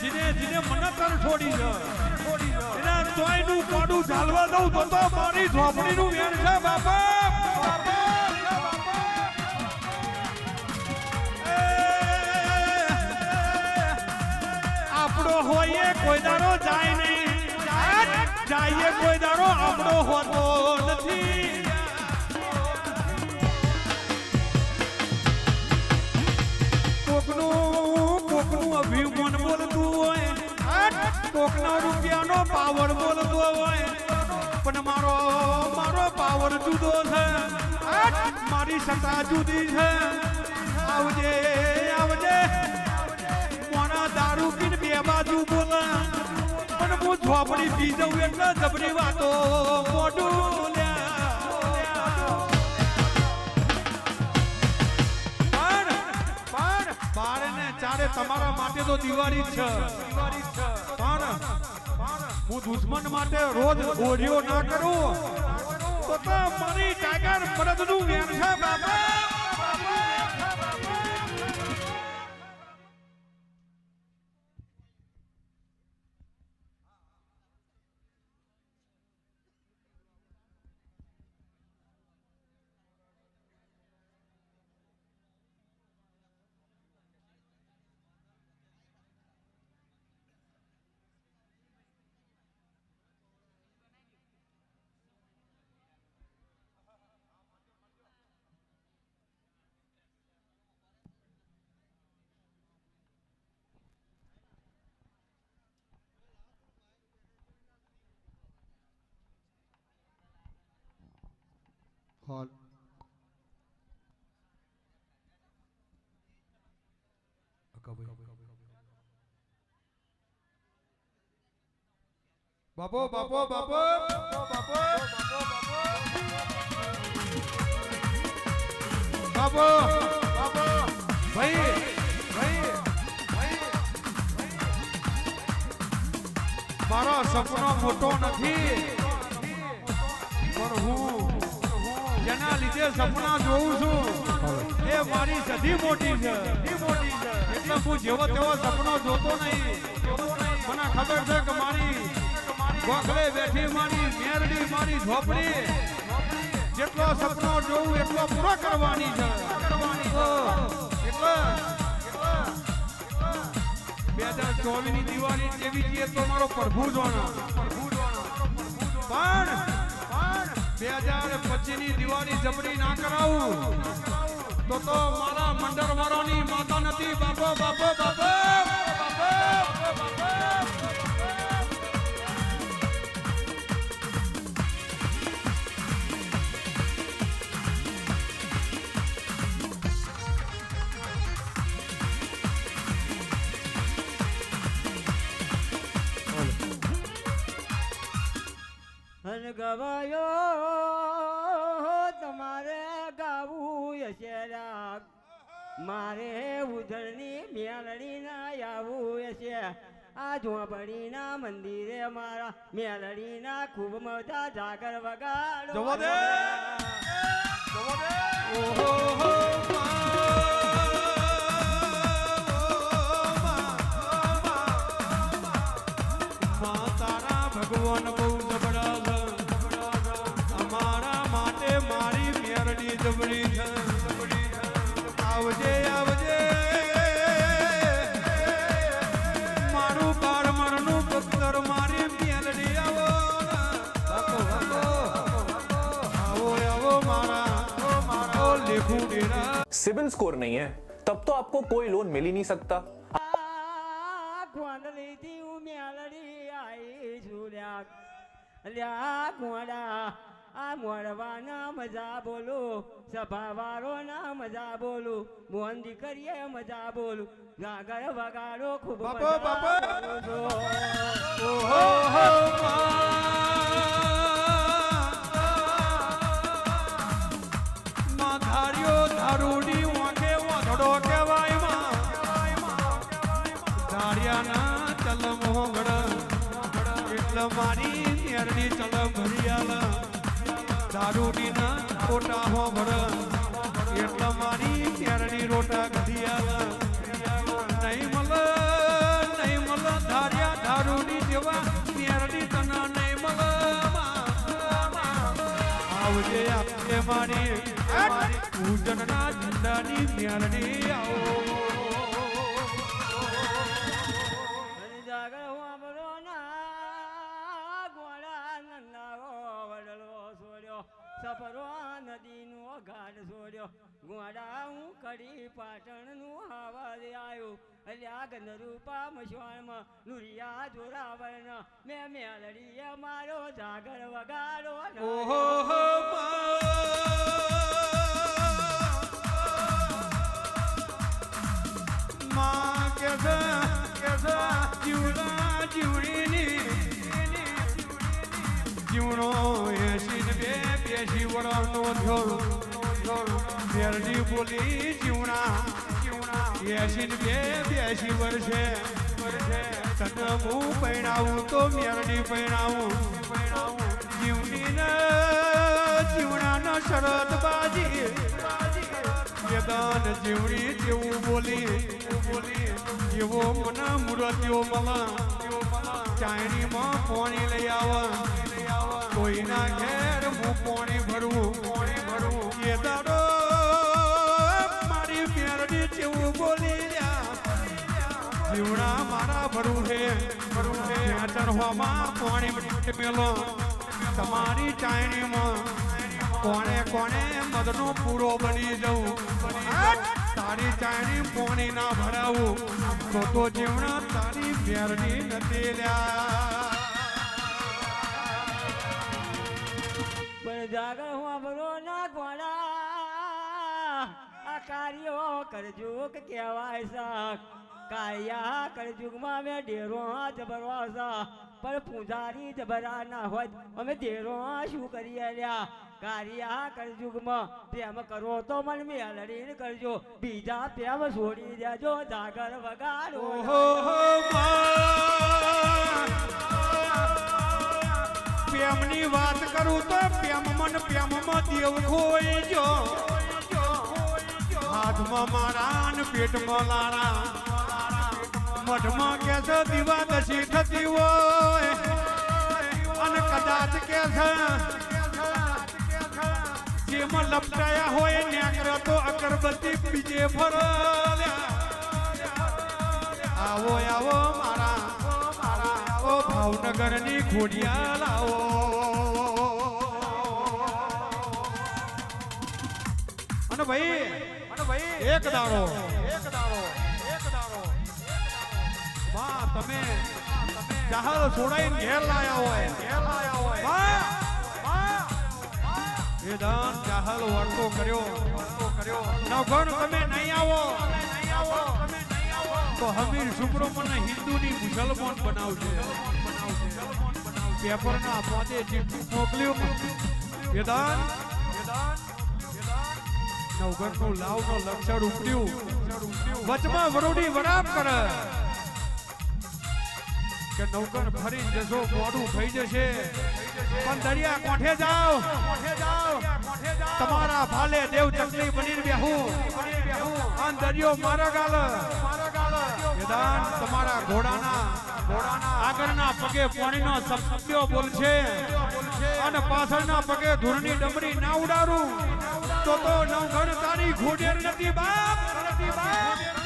જીને જીને મને તર છોડી છે એના તોયનું કોડું ઝાલવા દઉં તો તો મારી ઝોપડીનું વેણ છે, બાપા. આપણો હોઈએ કોઈ દારો જાય નહીં. જાઈએ કોઈ દાડો આપણો હોતો નથી. કોકનું કોકનું હોય કોકનો રૂપિયાનો પાવર બોલતો હોય, પણ મારો મારો પાવર જુદો છે. મારી સત્તા જુદી છે. આવજે આવજે. મોના દારૂ પીને બે બાજુ બોલે. પણ હું ઝોપડી પી જઉં એટલે જબરી વાતો મોઢું બાર ને ચારે તમારા માટે તો દિવાળી છે. પણ હું દુશ્મન માટે રોજ ઓઢિયો ના કરું. તો તો મારી ટાઈગર મરદનું વેણ છે બાબા હોલ બાપો બાપો બાપો બાપો બાપો બાપો ભાઈ ભાઈ ભાઈ મારો સપનો મોટો નથી. પણ હું જેના લીધે સપના જોઉં છું. એ મારી સધી મોટી છે. એટલે હું જેવો તેવો સપનો જોતો નહીં. મને ખબર છે કે મારી ગોખલે બેઠી મારી મેરડી, મારી ઝોપડી જેટલો સપનો જોઉં, એટલો પૂરો કરવાની છે. બે હજાર ચોવીસની દિવાળી જેવી છે તો મારો પ્રભુ જોણા પણ બે હજાર પચીસની દિવાળી જબરી ના કરાવું. તો તો મારા મંડળ વાળાની માતા નથી, બાપો બાપો બાપો ગવાયો મારે ઉધરની મેલડી ના આવું છે આ ઝોંપડીના મંદિરે મારા મેલડીના ખૂબ મોટા જાગર વગાડો. ઓહો મારા લેખું ડેરા सिबिल स्कोर नहीं है तब तो आपको कोई लोन मिल ही नहीं सकता આ ગોંડલીથી હું મેલડી આઈ છું લ્યા લ્યા ગોડા આ મોડવાના મજા બોલો સભાવાળો ના મજા બોલો મોહન દીકરીએ મજા બોલો ગાગર વગાડો ખૂબ બાપો, મજા બાપો. મારી મેરડી ચલ ભરિયાલ દારૂની ના ખોટા હો ભર એટલે મારી મેરડી રોટા ઘડિયાલ નહીં મલ નહીં મલ, ધાર્યા દારૂની જેવા મેરડી તના નહીં મલ. આવજે આપજે મારી. પૂજનના ઝંડાની મેરડી આવો. ઘાટ છોડ્યો ગોળા હું કડી પાટણનું આવાજ આવ્યું અલ્યા ગંધરૂપા મશવાણમાં નુરિયા જોરાવરણ મેં મેલડીએ મારો જાગર વગાડો જીવણો બે બેસી વડનો થયો મેરડી બોલી જીવણા એસી બે બેસી વર્ષે તને હું પૈણાવું તો મેરડી પૈણાવું જીવની ને જીવણા ન શરત બાજી. વેદાન જીવણી જેવું બોલી બોલી. એવો મને મૂર્તિઓ મલા. ચાયણીમાં પાણી લઈ આવા. કોઈના ઘેર હું પાણી ભરવું. પોણી ભરવું એ દાડો મારી મેરડી જેવું બોલી જીવડા મારા ભરવું હે. ભરવું હે ચરવામાં પાણી મેલો. તમારી ચાયણીમાં કોણે કોણે મદનો પૂરો બની જવું. તારી ચાયણી પોણી ના ભરાવું. તો તો જીવણા તારી મેરડી નથી લ્યા જાગર વાપરો ના ગોળા. આ કાર્યો કરજુક કહેવાય છે. કાયા કરજુગમાં મેં ડેરો જબરવા સા પણ પૂજારી જબરા ના હોય અમે ડેરો શું કરીએ લ્યા? કાર્યા કરજુગમાં પ્રેમ કરો તો મન મેલડીને કરજો. બીજા પ્રેમ છોડી દેજો. જાગર વગાડો ઓહો પ્રેમની વાત કરું તો પ્રેમ મન પ્રેમમાં દેવ ખોઈ જો. હાથમાં મારા પેટમાં લારા મઠમાં કે છે દીવા દશી થતી હોય. અને કદાચ કે છે જેમાં લપટાયા હોય નેકર તો અગરબત્તી બીજે ફરો આવો આવો મારા આવો ભાવનગરની ખોડિયા લાવો. અને ભાઈ અને ભાઈ એક દાડો. એક દાડો એક દાડો વાહ, તમે જહાલ છોડાઈને ઘેર લાયા હોય ઘેર લાયા હોય. વાહ એ દાન જહાલ વર્તો કર્યો વર્તો કર્યો. નવગણ તમે નહીં આવો. તો હમીર સુબ્રમણ્ય હિન્દુની મુસલમાન બનાવશે પેપરના પોતે ચિઠ્ઠી મોકલ્યું વેદાન નવગણનું લાવનો લક્ષણ ઉપડ્યું. વચમાં વરોડી વરાપ કરે. કે નવકર ફરી જશો મોડું થઈ જશે. પણ દરિયા કોઠે જાઓ? તમારા ભાલે દેવ ચકલી બની બેહું. અને દરિયો મારા ગાલ. વેદાન તમારા ઘોડાના ઘોડાના આગળના પગે પાણીનો શબ્દો બોલશે અને પાછળના પગે ધૂળની ડમરી ના ઉડાડું. તો તો નવઘણ તારી ઘોડેર નથી બાપ નથી બાપ.